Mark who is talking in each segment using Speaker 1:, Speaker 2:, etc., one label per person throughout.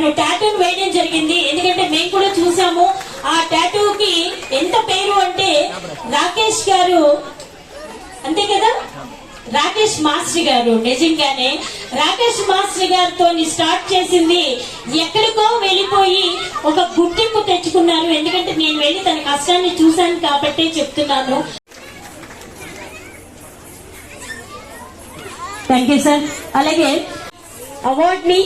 Speaker 1: తను టాటూ వేయడం జరిగింది. ఎందుకంటే మేము కూడా చూసాము. ఆ టాటూకి ఎంత పేరు అంటే రాకేష్ గారు అంతే కదా? రాకేష్ మాస్టర్ గారు నిజంగానే. రాకేష్ మాస్టర్ గారితో స్టార్ట్ చేసింది ఎక్కడికో వెళ్ళిపోయి ఒక గుర్తింపు తెచ్చుకున్నారు. ఎందుకంటే నేను వెళ్ళి తన కష్టాన్ని చూశాను కాబట్టే చెప్తున్నాను. థ్యాంక్ యూ సార్ అలాగే అవార్డ్ని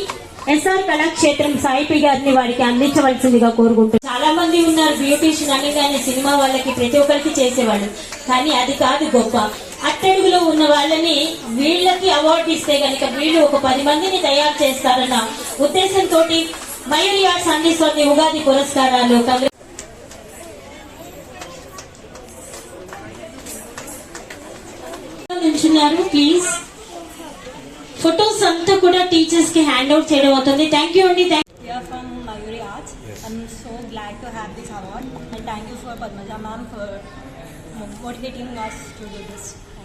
Speaker 1: ఎస్ఆర్ కళాక్షేత్రం సాయిపి గారిని వారికి అందించవలసిందిగా కోరుకుంటున్నారు చాలా మంది ఉన్నారు బ్యూటీషియన్ అనగానే సినిమా వాళ్ళకి ప్రతి ఒక్కరికి చేసేవాళ్ళు. కానీ అది కాదు గొప్ప. అట్టడుగులో ఉన్న వాళ్ళని వీళ్ళకి అవార్డు ఇస్తే గనక వీళ్ళు ఒక పది మందిని తయారు చేస్తారన్న ఉద్దేశంతో మయూరి ఆర్ట్స్ అందిస్తోంది ఉగాది పురస్కారాలు నిల్చున్నారు ప్లీజ్ ఫొటోస్ అంతా కూడా టీచర్స్కి హ్యాండ్ అవుట్ చేయడం అవుతుంది. థ్యాంక్ యూ అండి.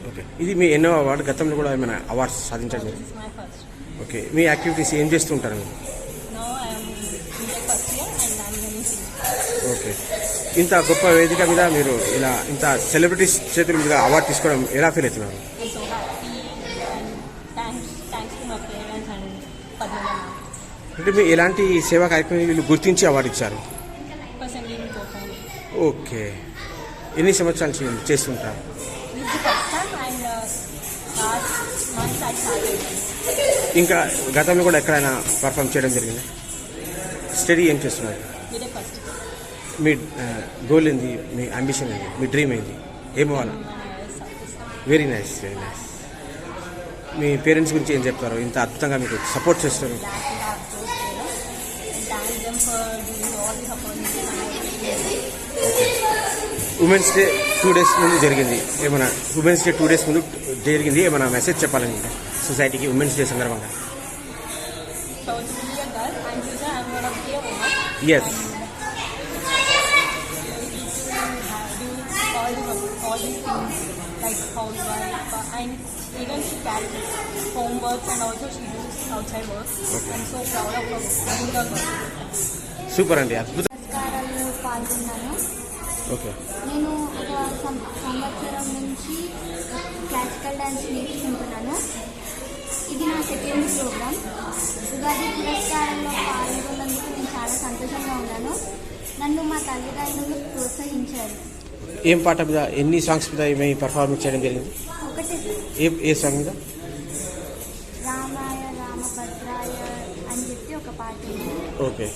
Speaker 2: ఓకే ఇది మీ ఎన్నో అవార్డు గతంలో కూడా ఏమైనా అవార్డ్స్
Speaker 3: సాధించారు?
Speaker 2: ఓకే మీ యాక్టివిటీస్ ఏం చేస్తూ ఉంటారు?
Speaker 3: నో
Speaker 2: ఓకే ఇంత గొప్ప వేదిక మీద మీరు ఇలా ఇంత సెలబ్రిటీస్ చేతుల మీద అవార్డు తీసుకోవడం ఎలా ఫీల్ అవుతున్నారు? అంటే మీ ఎలాంటి సేవా కార్యక్రమం వీళ్ళు గుర్తించి అవార్డు ఇచ్చారు? ఓకే. ఎన్ని సంవత్సరాల నుంచి చేస్తుంటారు? ఇంకా గతంలో కూడా ఎక్కడైనా పర్ఫామ్ చేయడం జరిగింది? స్టడీ ఏం చేస్తున్నారు? మీ గోల్ ఏంది? మీ అంబిషన్ ఏంది? మీ డ్రీమ్ ఏంది? ఏమవ్వాలి వెరీ నైస్ వెరీ నైస్ మీ పేరెంట్స్ గురించి ఏం చెప్తారు? ఇంత అద్భుతంగా మీకు సపోర్ట్ చేస్తారు. ఉమెన్స్ డే టూ డేస్ ముందు జరిగింది. ఏమైనా ఉమెన్స్ డే టూ డేస్ ముందు జరిగింది. ఏమైనా మెసేజ్ చెప్పాలని సొసైటీకి ఉమెన్స్ డే సందర్భంగా.
Speaker 3: Yes like housewife uh, and even she carries homework and also she does outside work.
Speaker 2: Okay.
Speaker 3: I'm so proud of her. A girl.
Speaker 2: Super అండి అద్భుతం
Speaker 4: పాల్గొన్నాను
Speaker 2: okay
Speaker 4: నేను ఒక సంవత్సరం నుంచి క్లాసికల్ డ్యాన్స్ నేర్చుకుంటున్నాను. ఇది నా సెకండ్ ప్రోగ్రామ్ ఉగాది పురస్కారంలో పాల్గొన్నందుకు నేను చాలా సంతోషంగా ఉన్నాను. నన్ను మా తల్లిదండ్రులు ప్రోత్సహించారు.
Speaker 2: ఏం పాట మీద ఎన్ని సాంగ్స్ మీద ఏమి పర్ఫార్మెన్స్ చేయడం జరిగింది? ఏ ఏ సాంగ్ మీద? ఓకే.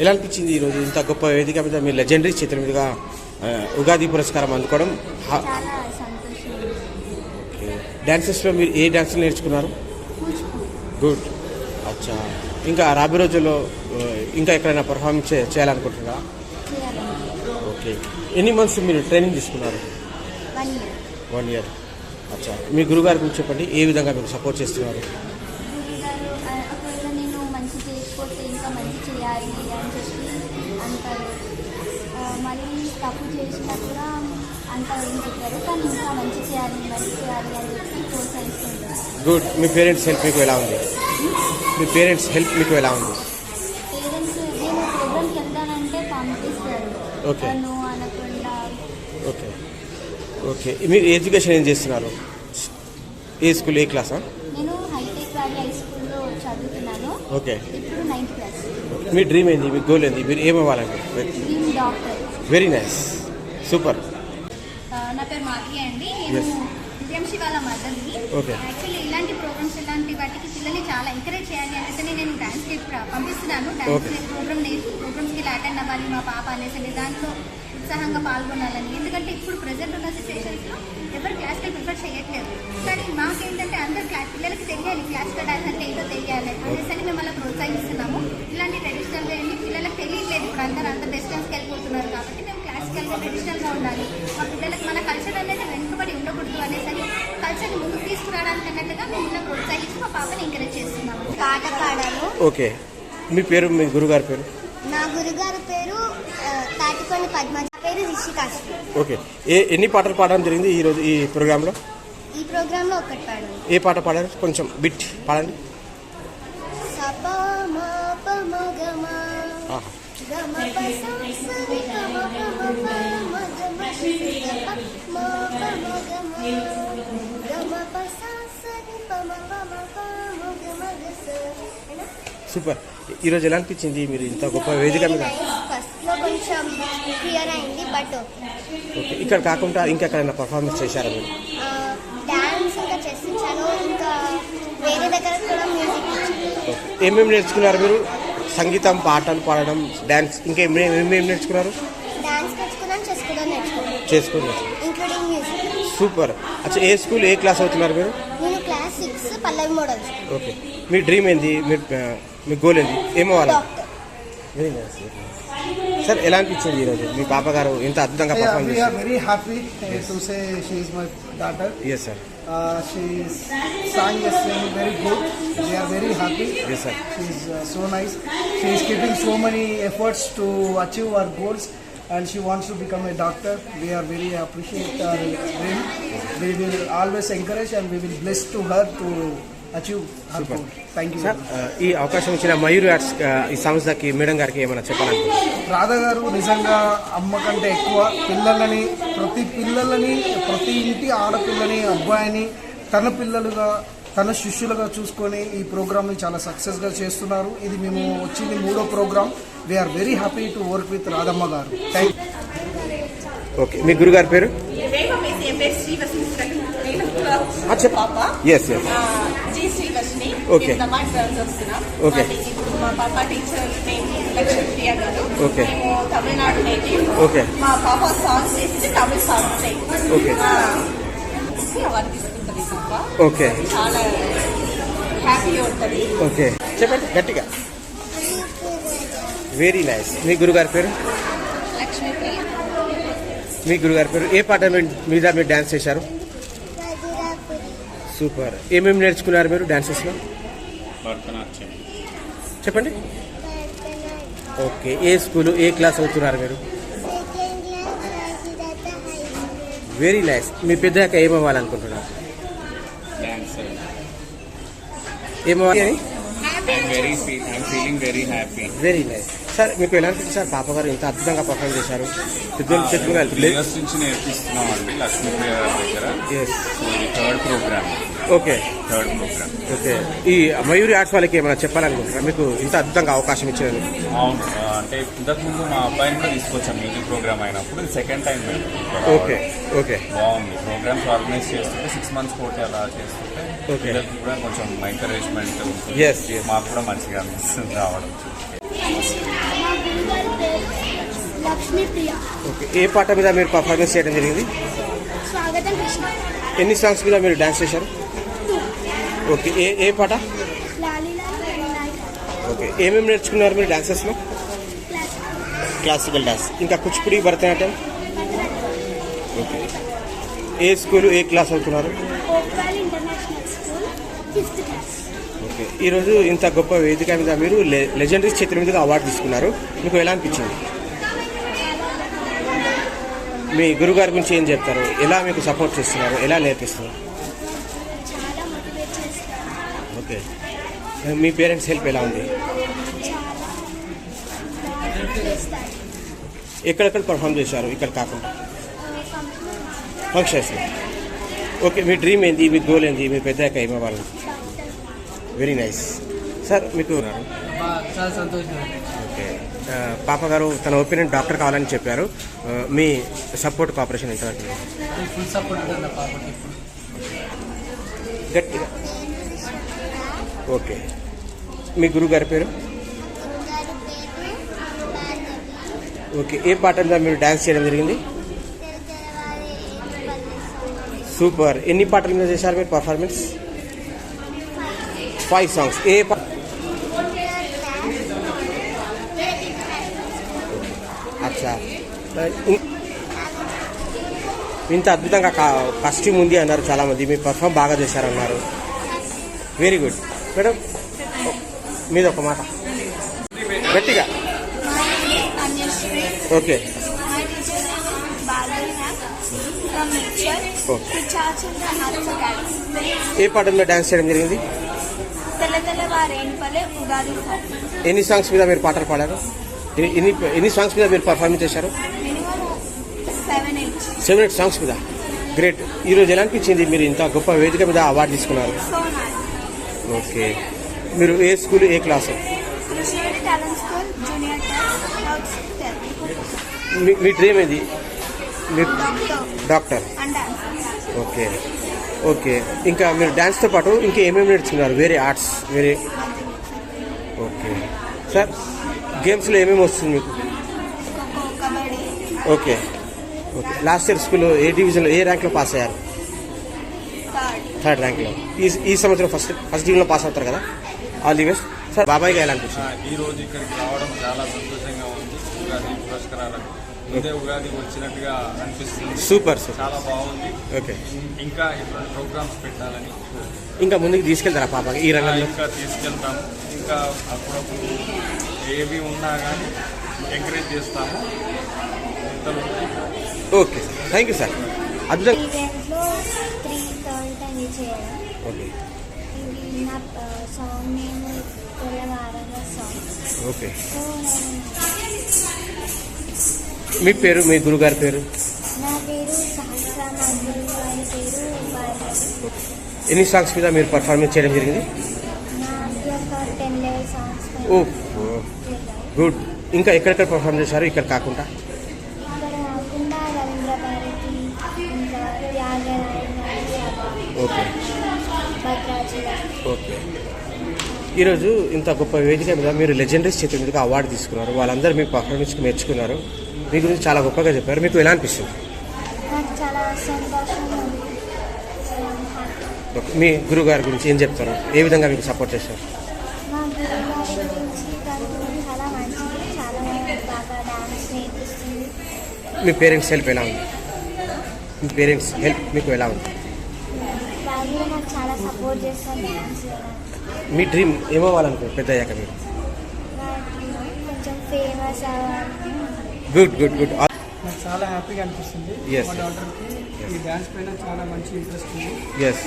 Speaker 2: ఎలా అనిపించింది ఈరోజు ఇంత గొప్ప వేదిక మీద మీ లెజెండరీ చేతుల మీదుగా ఉగాది పురస్కారం అందుకోవడం ఓకే. డ్యాన్సెస్లో మీరు ఏ డ్యాన్సులు నేర్చుకున్నారు? గుడ్ అచ్చా. ఇంకా రాబోయే రోజుల్లో ఇంకా ఎక్కడైనా పర్ఫార్మెన్స్ చేయాలనుకుంటున్నారా?
Speaker 4: చేయాలని
Speaker 2: ఓకే. ఎన్ని మంత్స్ మీరు ట్రైనింగ్ తీసుకున్నారు?
Speaker 4: వన్ ఇయర్
Speaker 2: అచ్చా. మీ గురుగారి గురించి చెప్పండి. ఏ విధంగా మీకు సపోర్ట్ చేస్తున్నారు?
Speaker 4: గురుగారు ఆ, ఒకవేళ నేను మంచి చేయకపోతే ఇంకా మంచి చేయాలి అని చెప్పి అంటారు. ఆ, మళ్ళీ తప్పు చేసినా కూడా అంత ఏం చెప్పారు. కానీ ఇంకా మంచి చేయాలి మంచి చేయాలి అని చెప్పి ప్రోత్సహిస్తుంటారు.
Speaker 2: గుడ్ మీ పేరెంట్స్ హెల్ప్ మీకు ఎలా ఉంది? మీ పేరెంట్స్ హెల్ప్ మీకు ఎలా ఉంది?
Speaker 4: పేరెంట్స్ నేను ప్రోగ్రామ్కి వెళ్తానంటే పంపిస్తారు.
Speaker 2: Okay. ఓకే. ఓకే మీరు ఎడ్యుకేషన్ ఏం చేస్తున్నారు? ఏ స్కూల్ ఏ క్లాసా?
Speaker 4: నేను హైటెక్ వ్యాలీ హై స్కూల్లో చదువుతున్నాను.
Speaker 2: ఓకే.
Speaker 4: ఇప్పుడు నైన్త్ క్లాస్.
Speaker 2: మీ డ్రీమ్ ఏంది? మీ గోల్ ఏంది? మీరు ఏమవ్వాలండి
Speaker 4: dream
Speaker 2: doctor. Very nice
Speaker 5: super నా పేరు మాధవి అండి. నేను
Speaker 2: Yes.
Speaker 5: విజయం వాళ్ళ మదర్ని.
Speaker 2: Okay.
Speaker 5: యాక్చువల్లీ ఇలాంటి ప్రోగ్రామ్స్ ఇలాంటి వాటికి పిల్లల్ని చాలా ఎంకరేజ్ చేయాలి అనేసి నేను పంపిస్తున్నాను. డాన్స్ ప్రోగ్రామ్ ప్రోగ్రామ్స్కి ఇలా అటెండ్ అవ్వాలి మా పాప అనేసి దాంట్లో ఉత్సాహంగా పాల్గొనాలని. ఎందుకంటే ఇప్పుడు ప్రజెంట్ ఉన్న సిచ్యువేషన్స్లో ఎవరు క్లాసికల్ ప్రిఫర్ చేయట్లేదు. కానీ మాకేంటంటే అందరు పిల్లలకి తెలియాలి క్లాసికల్ డాన్స్ అంటే ఏదో తెలియాలి అనేసి అని మేము అలా ప్రోత్సహిస్తున్నాము ఇలాంటి ట్రెడిషనల్ ఏంటి పిల్లలకు తెలియట్లేదు ఇప్పుడు అందరూ అంత వెస్టర్న్స్కి వెళ్ళిపోతున్నారు కాబట్టి మేము క్లాసికల్గా ట్రెడిషనల్గా ఉండాలి. మా పిల్లలకి మన కల్చర్ అనేది వెనుకబడి ఉండకూడదు అనేసి అని కల్చర్ని ముందుకు తీసుకురావడానికి అన్నట్టుగా మేము ఇలా ప్రోత్సహించి మా పాపని ఎంకరేజ్ చేస్తున్నాము.
Speaker 4: పాట పాడాను.
Speaker 2: ఓకే. మీ పేరు మీ గురుగారి పేరు?
Speaker 4: నా గురుగారి పేరు తాటికొండ పద్మ
Speaker 2: ఓకే ఏ ఎన్ని పాటలు పాడడం జరిగింది ఈ ప్రోగ్రాంలో
Speaker 4: ఈ ప్రోగ్రాంలో ఒకటి పాడాను
Speaker 2: ఏ పాట పాడారు కొంచెం బిట్ పాడండి. సూపర్ ఈరోజు ఎలా అనిపించింది మీరు ఇంత గొప్ప వేదిక మీద?
Speaker 4: ఫస్ట్లో కొంచెం క్లియర్ అయింది బట్
Speaker 2: ఓకే ఇక్కడ కాకుండా ఇంకెక్కడైనా పర్ఫార్మెన్స్ చేశారా మీరు?
Speaker 4: డాన్స్ ఇంకా చేసించాను ఇంకా వేరే దగ్గర కూడా మ్యూజిక్ ఇచ్చాను.
Speaker 2: ఓకే ఏమేమి నేర్చుకున్నారు మీరు? సంగీతం పాటలు పాడడం డ్యాన్స్ ఇంకా ఏమేమి నేర్చుకున్నారు?
Speaker 4: డాన్స్ నేర్చుకున్నాను చెస్ కూడా నేర్చుకున్నాను.
Speaker 2: చేసుకున్నారు
Speaker 4: ఇంక్లూడింగ్ మ్యూజిక్
Speaker 2: సూపర్ అచ్చా ఏ స్కూల్ ఏ క్లాస్ అవుతున్నారు మీరు?
Speaker 4: నేను class six Pallavi models
Speaker 2: okay మీ డ్రీమ్ ఏంది? మీ మీ గోల్ ఏంది ఏమవ్వాలి
Speaker 4: డాక్టర్
Speaker 2: వెరీ నైస్ సార్ ఎలా అనిపించింది ఈరోజు మీ పాప గారు ఇంత అద్భుతంగా
Speaker 6: Yeah,
Speaker 2: పర్ఫామ్
Speaker 6: we are
Speaker 2: చేశారు
Speaker 6: very happy uh, to say she is my daughter.
Speaker 2: Yes sir
Speaker 6: Uh, she is sang yesterday very good. We are very happy.
Speaker 2: Yes, sir.
Speaker 6: She is uh, so nice. She is keeping so many efforts to achieve her goals and she wants to become a doctor. We are very appreciate her dream. We will always encourage and we will bless to her to goal. Thank you.
Speaker 2: Sir ఈ అవకాశం ఇచ్చిన Mayuri arts ఆ, ఈ సంస్థకి madam గారికి ఏమైనా చెప్పాలనుకుంటున్నారు
Speaker 6: రాధ గారు నిజంగా అమ్మ కంటే ఎక్కువ పిల్లలని ప్రతి పిల్లలని ప్రతి ఇంటి ఆడపిల్లని అబ్బాయిని తన పిల్లలుగా తన శిష్యులుగా చూసుకొని ఈ ప్రోగ్రామ్ని చాలా సక్సెస్గా చేస్తున్నారు. ఇది మేము వచ్చింది మూడో program we're very happy to work with Radhamma గారు. థ్యాంక్
Speaker 2: ఓకే మీ గురుగారి పేరు? చెప్ప. ఎస్ ఎస్
Speaker 7: మా పాప టీచర్ లక్ష్మీ గారు. తమిళనాడు. మా పాప సాంగ్స్ తమిళ సాంగ్స్. అవార్డు తీసుకుంటుంది పాప.
Speaker 2: ఓకే
Speaker 7: చాలా హ్యాపీగా ఉంటుంది.
Speaker 2: ఓకే చెప్పండి గట్టిగా. వెరీ నైస్ మీ గురుగారి పేరు? మీ గురుగారి పేరు? ఏ పాట మీద మీరు డ్యాన్స్ చేశారు? సూపర్ ఏమేమి నేర్చుకున్నారు మీరు డాన్సెస్లో? చెప్పండి. ఓకే ఏ స్కూలు ఏ క్లాస్ అవుతున్నారు మీరు? వెరీ నైస్ మీ పెద్దగా ఏమవ్వాలనుకుంటున్నారు ఏమవ్వాలి
Speaker 8: వెరీ
Speaker 2: నైస్ సార్ మీకు ఎలా అనిపించింది సార్ పాప గారు ఇంత అద్భుతంగా పర్ఫామ్ చేశారు. పెద్దలు
Speaker 8: నుంచి లక్ష్మీప్రియ దగ్గర. Third program
Speaker 2: okay
Speaker 8: third program
Speaker 2: okay ఈ మయూరి ఆర్ట్స్ వాళ్ళకి ఏమైనా చెప్పాలనుకుంటున్నారు? మీకు ఇంత అద్భుతంగా అవకాశం ఇచ్చినందుకు
Speaker 8: అవును అంటే ఇంతకుముందు మా అబ్బాయిని కూడా తీసుకొచ్చాం మ్యూజిక్ ప్రోగ్రామ్ అయినప్పుడు. ఇది సెకండ్ టైం మేము
Speaker 2: ఓకే ఓకే
Speaker 8: బాగుంది. ప్రోగ్రామ్స్ ఆర్గనైజ్ చేస్తుంటే సిక్స్ మంత్స్ కోటి అలా చేస్తుంటే. పిల్లలకి కూడా కొంచెం ఎంకరేజ్మెంట్. మాకు కూడా మంచిగా అనిపిస్తుంది రావడం.
Speaker 4: లక్ష్మీప్రియ.
Speaker 2: ఓకే ఏ పాట మీద మీరు పర్ఫార్మెన్స్ చేయడం జరిగింది?
Speaker 4: స్వాగతం కృష్ణ.
Speaker 2: ఎన్ని సాంగ్స్ మీద మీరు డాన్స్ చేశారు? ఓకే ఏ ఏ పాట? ఓకే ఏమేమి నేర్చుకున్నారు మీరు డాన్సెస్లో
Speaker 4: క్లాస్
Speaker 2: క్లాసికల్ డాన్స్ ఇంకా కూచిపూడి భరతనాట్యం? ఓకే. ఏ స్కూల్ ఏ క్లాస్ అవుతున్నారు ఓకే ఈరోజు ఇంత గొప్ప వేదిక మీద మీరు లెజెండరీ చేతుల మీదుగా అవార్డు తీసుకున్నారు. మీకు ఎలా అనిపించింది? మీ గురుగారి గురించి ఏం చెప్తారు? ఎలా మీకు సపోర్ట్ చేస్తున్నారు? ఎలా నేర్పిస్తున్నారు?
Speaker 4: చాలా మోటివేట్ చేస్తారు
Speaker 2: ఓకే మీ పేరెంట్స్ హెల్ప్ ఎలా ఉంది? ఎక్కడెక్కడ పర్ఫామ్ చేశారు? ఇక్కడ కాకుండా.
Speaker 4: ఫంక్షన్
Speaker 2: ఫంక్షన్స్ ఓకే మీ డ్రీమ్ ఏంది? మీ గోల్ ఏంది? మీ పెద్దాక ఏమవ్వాలి వెరీ నైస్ సార్ మీకు
Speaker 6: చాలా సంతోషం
Speaker 2: పాప గారు తన ఒపీనియన్ డాక్టర్ కావాలని చెప్పారు. మీ సపోర్ట్ కోఆపరేషన్ ఎంతవరకు
Speaker 6: ఫుల్ సపోర్ట్
Speaker 2: గట్టిగా. ఓకే. మీ గురువు గారి పేరు? ఓకే. ఏ పాట మీద మీరు డ్యాన్స్ చేయడం జరిగింది? సూపర్. ఎన్ని పాటల మీద చేశారు మీరు పర్ఫార్మెన్స్ ఫైవ్ సాంగ్స్ ఏ పా అచ్చా ఇం- ఇంత అద్భుతంగా కస్ట్యూమ్ ఉంది అన్నారు చాలా మంది మీ పర్ఫామ్ బాగా చేశారన్నారు. వెరీ గుడ్ మేడం మీద ఒక మాట. గట్టిగా. Okay
Speaker 4: Academy.
Speaker 2: ఏ పాట మీద డ్యాన్స్ చేయడం జరిగింది?
Speaker 4: సార్
Speaker 2: ఎన్ని సాంగ్స్ మీద మీరు పాటలు పాడారు? ఎన్ని- ఎన్ని సాంగ్స్ మీద మీరు పర్ఫార్మెన్స్ చేశారు?
Speaker 9: సెవెన్ ఎయిట్
Speaker 2: సాంగ్స్ మీద. గ్రేట్ ఈరోజు ఎలా అనిపించింది? మీరు ఇంత గొప్ప వేదిక మీద అవార్డు తీసుకున్నారు. ఓకే మీరు ఏ స్కూల్ ఏ క్లాస్ మీ డ్రీమ్ ఏది?
Speaker 9: డాక్టర్
Speaker 2: ఓకే ఓకే ఇంకా మీరు డ్యాన్స్తో పాటు ఇంకా ఏమేమి నేర్చుకున్నారు? వేరే ఆర్ట్స్ వేరే ఓకే సార్ గేమ్స్లో ఏమేమి వస్తుంది మీకు? ఓకే. ఓకే. లాస్ట్ ఇయర్ స్కూల్లో ఏ డివిజన్లో ఏ ర్యాంక్లో పాస్ అయ్యారు?
Speaker 9: థర్డ్
Speaker 2: థర్డ్ ర్యాంక్లో. ఈ ఈ సంవత్సరం ఫస్ట్ ఫస్ట్ డివిజన్లో పాస్ అవుతారు కదా? All the best. సార్ బాబాయ్గా ఎలా అనిపిస్తుంది
Speaker 8: ఈ రోజు ఇక్కడికి రావడం చాలా సంతోషంగా ఉంది. ఉగాది పురస్కారాలకు. ముందే ఉగాది వచ్చినట్టుగా అనిపిస్తుంది.
Speaker 2: సూపర్ సార్
Speaker 8: చాలా బాగుంది.
Speaker 2: ఓకే.
Speaker 8: ఇంకా ఇటువంటి ప్రోగ్రామ్స్ పెట్టాలని
Speaker 2: ఇంకా ముందుకు తీసుకెళ్తారా పాపకి ఈ రంగంలో?
Speaker 8: ఇంకా తీసుకెళ్తాము. ఇంకా అప్పుడప్పుడు ఏవి ఉన్నా కానీ ఎంకరేజ్ చేస్తాము.
Speaker 2: Okay sir thank you sir అద్భుతం ఓకే. ఓకే. మీ పేరు మీ గురుగారి పేరు? ఎన్ని సాంగ్స్ మీద మీరు పర్ఫార్మెన్స్ చేయడం జరిగింది?
Speaker 10: నాకు ఒక టెన్ లెవెల్ సాంగ్స్
Speaker 2: ఓ
Speaker 10: చేశాను
Speaker 2: గుడ్ ఇంకా ఎక్కడెక్కడ పర్ఫార్మ్ చేశారు? ఇక్కడ కాకుండా? ఓకే. ఓకే. ఈరోజు ఇంత గొప్ప వేదిక మీద మీరు లెజెండరీస్ చేతి మీదుగా అవార్డు తీసుకున్నారు. వాళ్ళందరూ మీ పర్ఫార్మెన్స్ మెచ్చుకున్నారు. మీ గురించి చాలా గొప్పగా చెప్పారు. మీకు ఎలా అనిపిస్తుంది. మీ గురువు గారి గురించి ఏం చెప్తారు? ఏ విధంగా మీకు సపోర్ట్ చేస్తారు
Speaker 10: మా గురువు గారి గురించి తను చాలా మంచిది చాలా బాగా డాన్స్ నేర్పిస్తుంది
Speaker 2: మీ పేరెంట్స్ హెల్ప్ ఎలా ఉంది? మీ పేరెంట్స్ హెల్ప్ మీకు ఎలా ఉంది?
Speaker 10: వాళ్ళు కూడా నాకు చాలా సపోర్ట్ చేస్తారు డాన్స్ చేయడానికి
Speaker 2: మీ డ్రీమ్ ఏమవ్వాలనుకో పెద్ద అయ్యాక మీరు?
Speaker 10: నాకు కొంచెం ఫేమస్ అవ్వాలి
Speaker 2: గుడ్ గుడ్ గుడ్
Speaker 11: నాకు చాలా హ్యాపీగా అనిపిస్తుంది.
Speaker 2: Yes.
Speaker 11: మా డాక్టర్కి ఈ డ్యాన్స్ పైన చాలా మంచి ఇంట్రెస్ట్ ఉంది.
Speaker 2: ఎస్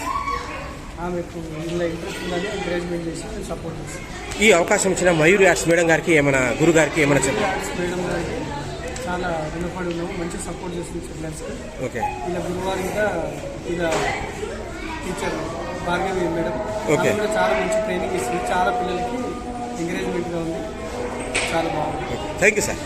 Speaker 11: ఆమెకు ఇందులో ఇంట్రెస్ట్ ఉందని ఎంకరేజ్మెంట్ చేసి నేను సపోర్ట్ చేస్తాను
Speaker 2: ఈ అవకాశం ఇచ్చిన మయూరి ఆర్ట్స్ మేడం గారికి ఏమైనా గురు గారికి ఏమైనా చెప్పారు
Speaker 11: మేడం గారికి చాలా రుణపడి ఉన్నాము మంచి సపోర్ట్ చేస్తుంది చిల్డ్రన్స్కి
Speaker 2: ఓకే.
Speaker 11: ఇలా గురువారం ఇంకా ఇలా టీచర్ భార్గవి మేడం. ఆమె కూడా చాలా మంచి ట్రైనింగ్ ఇస్తుంది. చాలా పిల్లలకి ఎంకరేజ్మెంట్గా ఉంది. చాలా బాగుంది.
Speaker 2: Thank you sir.